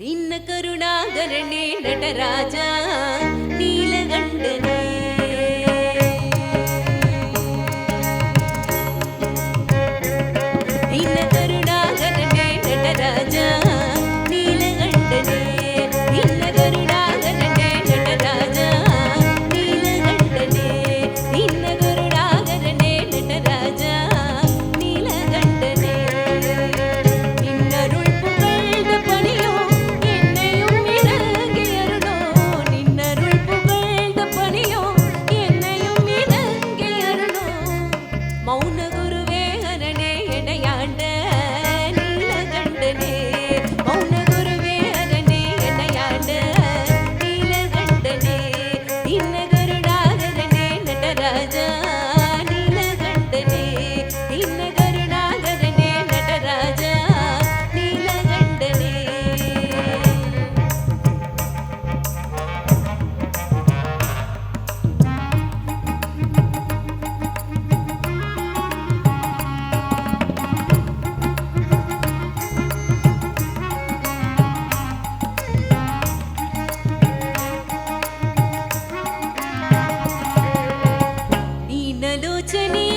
ನಿನ್ನ ಕರುಣಾಗರಣೆ ನಟರಾಜ ನೀಲಗಂಡನ ಯೋಚನೆ